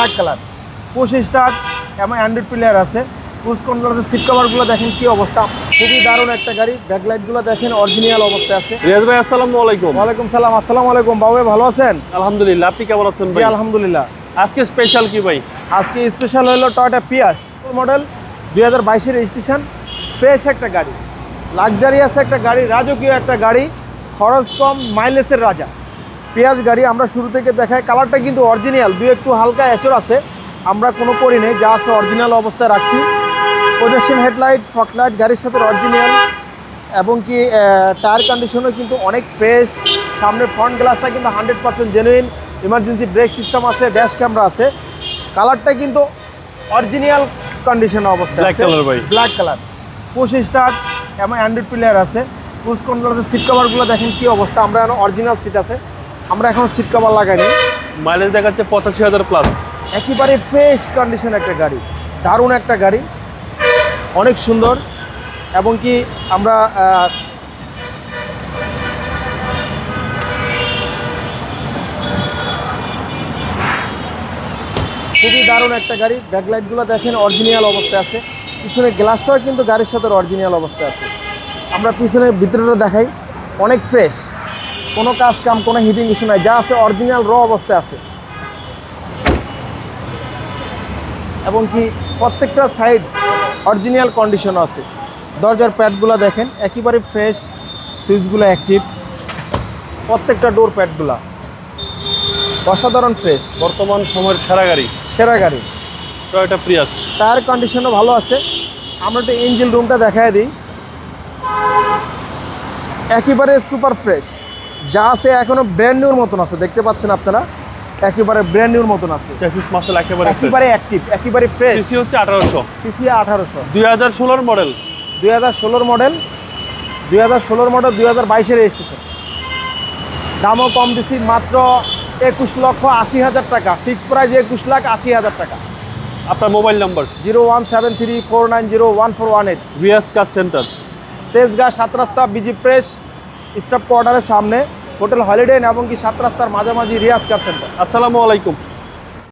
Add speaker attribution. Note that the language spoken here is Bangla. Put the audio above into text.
Speaker 1: ব্ল্যাক কালার পুশ স্টার্ট এবং অ্যান্ড্রয়েড প্লেয়ার আছে। পুশ কন্ট্রোল আছে সিট কভারগুলো দেখেন কি অবস্থা। খুবই দারুণ একটা গাড়ি। ব্যাকলাইটগুলো দেখেন অরিজিনাল অবস্থায় আছে।
Speaker 2: রিয়াজ ভাই আসসালামু আলাইকুম।
Speaker 1: ওয়ালাইকুম সালাম আসসালামু আলাইকুম। বাবু ভালো আছেন?
Speaker 2: আলহামদুলিল্লাহ আপনি কেমন আছেন ভাই?
Speaker 1: আলহামদুলিল্লাহ।
Speaker 2: আজকে স্পেশাল কি ভাই?
Speaker 1: আজকে স্পেশাল হলো টয়টা পিয়াস মডেল দুই হাজার বাইশের রেজিস্ট্রেশন ফ্রেশ একটা গাড়ি। লাক্সারিয়াস একটা গাড়ি রাজকীয় একটা গাড়ি। খরচ কম মাইলেজের রাজা। পিয়াস গাড়ি আমরা শুরু থেকে দেখাই। কালারটা কিন্তু অরিজিনাল দু একটু হালকা এচর আছে। আমরা কোনো করি নেই যা আছে অরিজিনাল অবস্থায় রাখছি। প্রজেকশন হেডলাইট ফকলাইট গাড়ির সাথে অরিজিনাল এবং কি টায়ার কন্ডিশনও কিন্তু অনেক ফ্রেশ সামনের ফ্রন্ট গ্লাসটা কিন্তু hundred percent genuine emergency brake system আছে ড্যাশ ক্যামেরা আছে। কালারটা কিন্তু অরিজিনাল কন্ডিশন অবস্থায়
Speaker 2: ভাই।
Speaker 1: ব্ল্যাক কালার পুশ স্টার্ট এবং অ্যান্ড্রয়েড প্লেয়ার আছে। পুশ কন্ট্রোল আছে সিট কভারগুলো দেখেন কি অবস্থা। আমরা অরিজিনাল সিট আছে। আমরা এখন সিট কভার লাগাইনি।
Speaker 2: মাইলেজ দেখাচ্ছে পঁচাশি হাজার প্লাস
Speaker 1: একেবারে ফ্রেশ কন্ডিশন একটা গাড়ি। দারুণ একটা গাড়ি। অনেক সুন্দর। এবং কি আমরা খুবই দারুণ একটা গাড়ি। ব্যাকলাইটগুলো দেখেন অরিজিনাল অবস্থায় আছে। পিছনে গ্লাসটাও কিন্তু গাড়ির সাথে অরিজিনাল অবস্থায় আছে। আমরা পিছনে ভিতরেটা দেখাই। অনেক ফ্রেশ কোনো কাজ কাম কোনো হিটিং ইস্যু নাই যা আছে অরিজিনাল র অবস্থায় আছে। এবং কি প্রত্যেকটা সাইড অরিজিনাল কন্ডিশন আছে। দরজার প্যাডগুলো দেখেন একেবারে ফ্রেশ সুইচগুলো অ্যাক্টিভ প্রত্যেকটা ডোর প্যাডগুলো অসাধারণ ফ্রেশ
Speaker 2: বর্তমান সময়ের সেরা গাড়ি।
Speaker 1: সেরা গাড়ি।
Speaker 2: টয়োটা প্রিয়াস
Speaker 1: টায়ার কন্ডিশনও ভালো আছে। আমরা একটু ইঞ্জিন রুমটা দেখায় দিই। একেবারে সুপার ফ্রেশ যা আছে এখনও ব্র্যান্ড নিউর মতন আছে দেখতে পাচ্ছেন আপনারা? একেবারে ব্র্যান্ড নিউর মতন আছে।
Speaker 2: চ্যাসিস মাসেল একেবারে
Speaker 1: একেবারে অ্যাক্টিভ একেবারে ফ্রেশ
Speaker 2: সিসি হচ্ছে আঠারোশো।
Speaker 1: সিসি আঠারোশো।
Speaker 2: দুই হাজার ষোলোর মডেল
Speaker 1: দুই হাজার ষোলোর মডেল দুই হাজার ষোলোর মডেল দুই হাজার বাইশের রেজিস্ট্রেশন দামও কম দিছি মাত্র একুশ লক্ষ আশি হাজার টাকা। ফিক্স প্রাইস একুশ লাখ আশি হাজার টাকা।
Speaker 2: আপনার mobile number
Speaker 1: zero one seven three four nine zero one four one eight.
Speaker 2: Riaz কাজ সেন্টার।
Speaker 1: তেজগাঁ সাত রাস্তা বিজি প্রেস। স্টাফ কোয়ার্টারের সামনে হোটেল হলিডে এবং কি সাত রাস্তার মাঝামাঝি রিয়াজ কার সেন্টার।
Speaker 2: আসসালামু আলাইকুম।